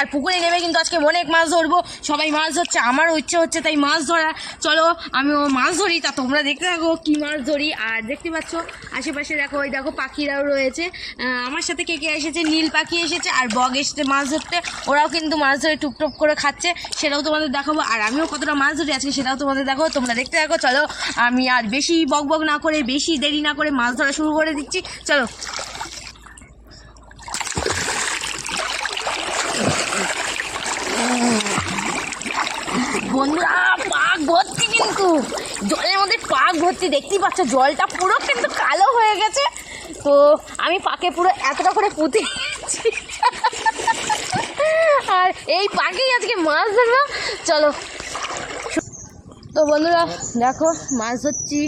আর পুকুরে নেমে কিন্তু আজকে অনেক মাছ ধরবো। সবাই মাছ ধরছে, আমারও ইচ্ছে হচ্ছে তাই মাছ ধরা চলো, আমিও মাছ ধরি, তা তোমরা দেখতে থাকো কি মাছ ধরি। আর দেখতে পাচ্ছ, আশেপাশে দেখো, ওই দেখো পাখিরাও রয়েছে। আমার সাথে কে কে এসেছে? নীল পাখি এসেছে আর বগ এসেছে মাছ ধরতে। ওরাও কিন্তু মাছ ধরে টুপটুপ করে খাচ্ছে, সেটাও তোমাদের দেখাবো। আর আমিও কতটা মাছ ধরি আজকে সেটাও তোমাদের দেখো তোমরা দেখতে থাকো, চলো। আমি আর বেশি বক বক না করে, বেশি দেরি না করে মাছ ধরা শুরু করে দিচ্ছি। চলো বন্ধুরা পাক ভর্তি কিন্তু জলের মধ্যে পাক ভর্তি, দেখতেই পাচ্ছ, জলটা পুরো কিন্তু কালো হয়ে গেছে। তো আমি পাকে পুরো এতটা করে পুঁতে আর এই পাকেই আজকে মাছ ধরবো। চলো। তো বন্ধুরা, দেখো, মাছ ধরছি।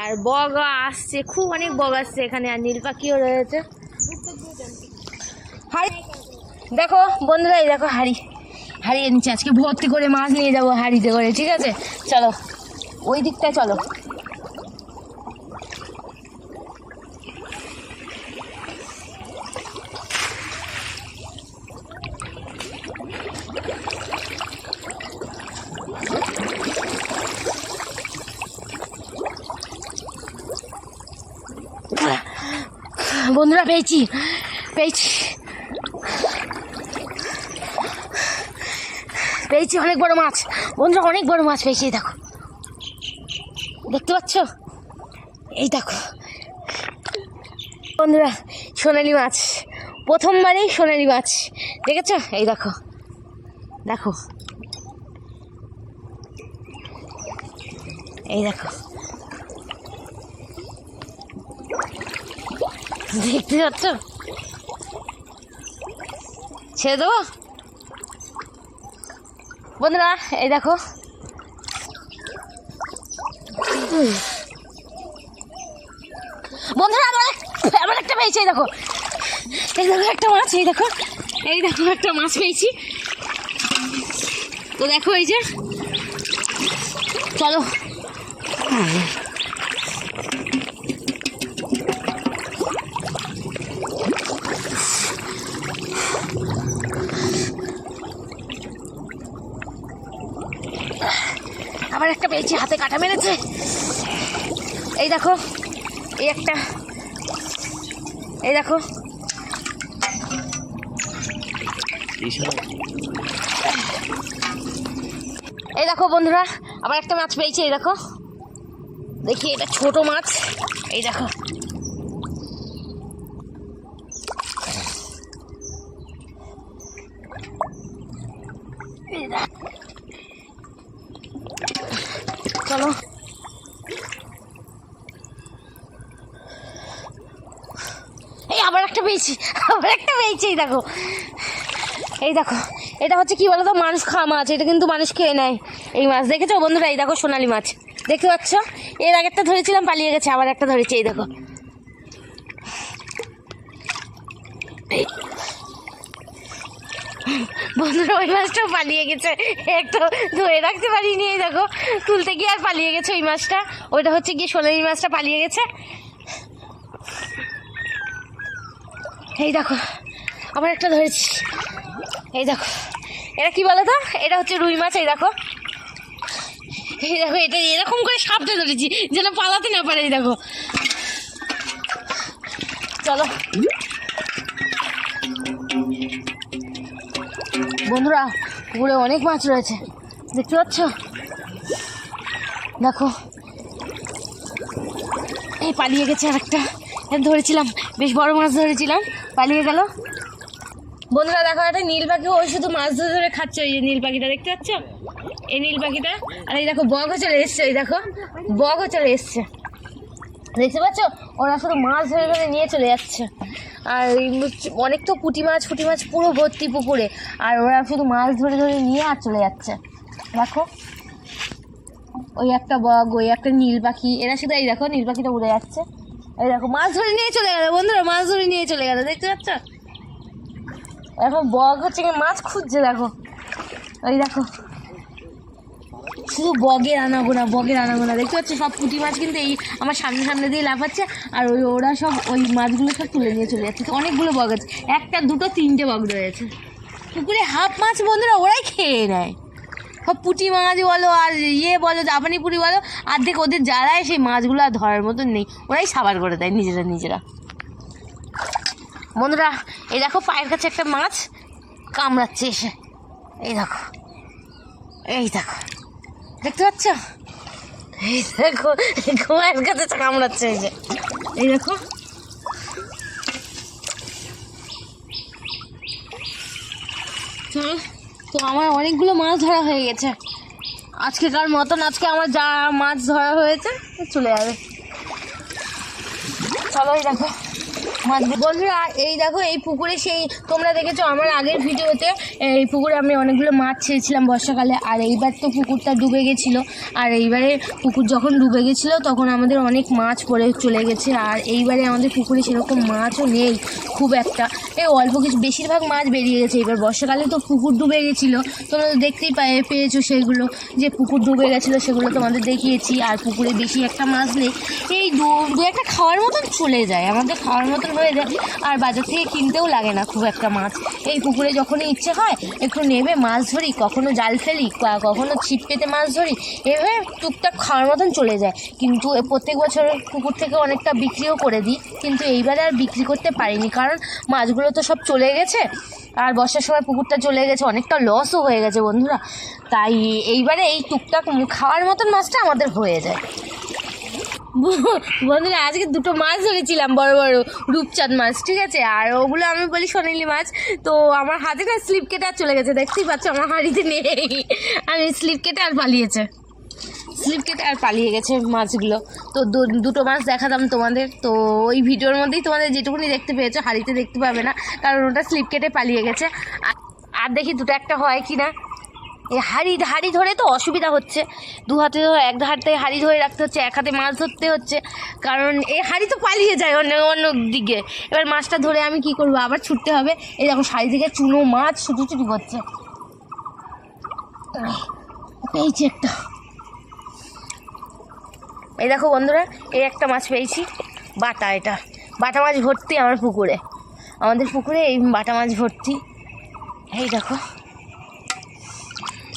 আর বগা আসছে, খুব অনেক বগ আসছে এখানে, আর নীল পাখিও রয়েছে। হাড়ি, দেখো, বন্ধুরা, এই দেখো হাড়ি। হাড়ি এনেছি আজকে ভর্তি করে মাছ নিয়ে যাব হাড়িতে করে, ঠিক আছে? চলো, ওই দিকটায় চলো। বন্ধুরা, পেয়েছি পেয়েছি। পেয়েছি অনেক বড় মাছ। বন্ধুরা, অনেক বড় মাছ পেয়েছি, এই দেখো। দেখতে পাচ্ছ? এই দেখো। বন্ধুরা, সোনালি মাছ। প্রথমবারেই সোনালি মাছ। দেখেছ? এই দেখো। দেখো। এই দেখো। দেখতে পাচ্ছ ছেড়ে দেবো? বন্ধুরা, এই দেখো। বন্ধুরা আবার এক- একটা পেয়েছি দেখো। এই দেখো, একটা মাছ, এই দেখো। এই দেখো, একটা মাছ পেয়েছি। তো দেখো, এই যে। চলো আবার একটা পেয়েছি হাতে কাটা মেরেছে। এই দেখো, এই একটা, এই দেখো। এই দেখো বন্ধুরা, আবার একটা মাছ পেয়েছি, এই দেখো। দেখি, এটা ছোট মাছ। এই দেখো এই দেখ। চলো। এই, আবার একটা পেয়েছি। আবার একটা পেয়েছি, এই দেখো। এই দেখো, এটা হচ্ছে কি বলতো? মানুষ খাওয়া মাছ, এটা কিন্তু মানুষ খেয়ে নেয় এই মাছ। দেখেছ বন্ধুরা? এই দেখো সোনালি মাছ। দেখতে পাচ্ছ? এর আগেরটা ধরেছিলাম, পালিয়ে গেছে, আবার একটা ধরেছি, এই দেখো। এই। বন্ধুরা, ওই মাছটাও পালিয়ে গেছে। একটু ধরে রাখতে পারিনি, এই দেখো, তুলতে গিয়ে আর পালিয়ে গেছে ওই মাছটা। ওইটা হচ্ছে গিয়ে সোনালি মাছটা পালিয়ে গেছে। এই দেখো, আবার একটা ধরেছি। এই দেখো, এটা কি বলো তো এটা হচ্ছে রুই মাছ, এই দেখো। এই দেখো, এটা এরকম করে সাপটা ধরেছি, যেন পালাতে না পারে, এই দেখো। চলো। বন্ধুরা, পুকুরে অনেক মাছ রয়েছে। দেখতে পাচ্ছ? দেখো। এই পালিয়ে গেছে আর একটা ধরেছিলাম, বেশ বড় মাছ ধরেছিলাম, পালিয়ে গেল। বন্ধুরা, দেখো একটা নীল পাখি ওই শুধু মাছ ধরে ধরে খাচ্ছে, ওই যে নীল পাখিটা, দেখতে পাচ্ছ? এই নীল পাখিটা, আর এই দেখো বগও চলে এসছে, এই দেখো বগও চলে এসছে। দেখতে পাচ্ছ? ওরা শুধু মাছ ধরে ধরে নিয়ে চলে যাচ্ছে। আর অনেক তো পুঁটি মাছ, ফুটি মাছ পুরো ভর্তি পুকুরে। আর ওরা শুধু মাছ ধরে ধরে নিয়ে আর চলে যাচ্ছে। দেখো, ওই একটা বগ, ওই একটা নীল পাখি, এরা শুধু এই দেখো, নীল পাখিটা উড়ে যাচ্ছে। এই দেখো, মাছ ধরে নিয়ে চলে গেল বন্ধুরা, মাছ ধরে নিয়ে চলে গেল, দেখতে পাচ্ছ? এখন বগ হচ্ছে মাছ খুঁজছে, দেখো। ওই দেখো শুধু বগের আনাগোনা বগের আনাগোনা। দেখতে পাচ্ছ, সব পুঁটি মাছ কিন্তু এই আমার সামনে সামনে দিয়ে লাফাচ্ছে, আর ওই ওরা সব ওই মাছগুলো সব তুলে নিয়ে চলে যাচ্ছে। অনেকগুলো বগ আছে। একটা, দুটো, তিনটে বগ রয়েছে। পুকুরে হাফ মাছ বন্ধুরা ওরাই খেয়ে নেয়। সব পুঁটি মাছ বলো, আর ইয়ে বলো, জাপানি পুরি বলো অর্ধেক ওদের জ্বালায়, সেই মাছগুলো আর ধরার মতন নেই। ওরাই সাবার করে দেয় নিজেরা নিজেরা। বন্ধুরা, এই দেখো পায়ের কাছে একটা মাছ কামড়াচ্ছে এসে। এই দেখো এই দেখো। দেখতে পাচ্ছ? এই দেখো ঘুমায়ের কাছে কামড়াচ্ছে এই যে। এই দেখো। তো আমার অনেকগুলো মাছ ধরা হয়ে গেছে। আজকেকার মতন আজকে আমার যা মাছ ধরা হয়েছে, চলে যাবে। চলো এই দেখো। বন্ধুরা, এই দেখো, এই পুকুরে সেই তোমরা দেখেছ আমার আগের ভিডিওতে, এই পুকুরে আমি অনেকগুলো মাছ ছেড়েছিলাম বর্ষাকালে, আর এইবার তো পুকুরটা ডুবে গেছিল। আর এইবারে পুকুর যখন ডুবে গেছিল, তখন আমাদের অনেক মাছ পড়ে চলে গেছে, আর এইবারে আমাদের পুকুরে সেরকম মাছও নেই, খুব একটা। এই অল্প কিছু, বেশিরভাগ মাছ বেরিয়ে গেছে এবার বর্ষাকালে তো পুকুর ডুবে গেছিল, তোমরা তো দেখতেই পাই পেয়েছ সেইগুলো যে পুকুর ডুবে গেছিল, সেগুলো তোমাদের দেখিয়েছি, আর পুকুরে বেশি একটা মাছ নেই। এই দু একটা খাওয়ার মতন চলে যায়, আমাদের খাওয়ার মতন হয়ে যায় আর বাজার থেকে কিনতেও লাগে না খুব একটা মাছ। এই পুকুরে যখনই ইচ্ছে হয়, একটু নেবে মাছ ধরি, কখনো জাল ফেলি কখনো ছিপ পেতে মাছ ধরি, এভাবে টুকটাক খাওয়ার মতন চলে যায়। কিন্তু প্রত্যেক বছর পুকুর থেকে অনেকটা বিক্রিও করে দিই, কিন্তু এইবারে আর বিক্রি করতে পারিনি। কারণ মাছগুলো তো সব চলে গেছে, আর বর্ষার সময় পুকুরটা চলে গেছে, অনেকটা লসও হয়ে গেছে বন্ধুরা। তাই এইবারে এই টুকটাক খাওয়ার মতন মাছটা আমাদের হয়ে যায়। বন্ধুরা, আজকে দুটো মাছ ধরেছিলাম, বড় বড় রূপচাঁদ মাছ, ঠিক আছে? আর ওগুলো আমি বলি সোনালি মাছ। তো আমার হাতে না স্লিপ কেটে আর চলে গেছে, দেখতেই পাচ্ছ, আমার হাড়িতে নেই। আমি স্লিপ কেটে আর পালিয়েছে। স্লিপ কেটে আর পালিয়ে গেছে মাছগুলো। তো দুটো মাছ দেখাতাম তোমাদের। তো ওই ভিডিওর মধ্যেই তোমাদের যেটুকুনি দেখতে পেয়েছ, হাড়িতে দেখতে পাবে না, কারণ ওটা স্লিপ কেটে পালিয়ে গেছে। আর দেখি দুটো একটা হয় কি না এই হাড়ি হাড়ি ধরে তো অসুবিধা হচ্ছে। দু হাতে ধরে, এক হাত হাড়ি ধরে রাখতে হচ্ছে, এক হাতে মাছ ধরতে হচ্ছে। কারণ এই হাড়ি তো পালিয়ে যায় অন্য অন্য দিকে। এবার মাছটা ধরে আমি কি করব? আবার ছুটতে হবে। এই দেখো শাড়ি থেকে চুনো মাছ ছুটোছুটি করছে। পেয়েছি একটা। এই দেখো বন্ধুরা, এই একটা মাছ পেয়েছি। বাটা এটা। বাটা মাছ ভর্তি আমার পুকুরে। আমাদের পুকুরে এই বাটা মাছ ভর্তি। এই দেখো।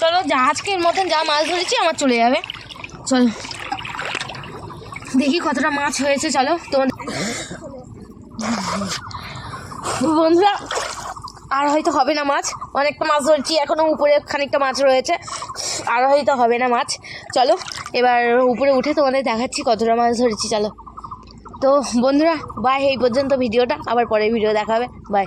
চলো, যা আজকের মতন যা মাছ ধরেছি, আমার চলে যাবে। চলো। দেখি কতটা মাছ হয়েছে, চলো। তোমাদের বন্ধুরা, আর হয়তো হবে না মাছ। অনেকটা মাছ ধরছি এখনও উপরে খানিকটা মাছ রয়েছে। আর হয়তো হবে না মাছ। চলো, এবার উপরে উঠে তোমাদের দেখাচ্ছি কতটা মাছ ধরেছি, চলো। তো বন্ধুরা বাই এই পর্যন্ত ভিডিওটা। আবার পরে ভিডিও দেখাবে বাই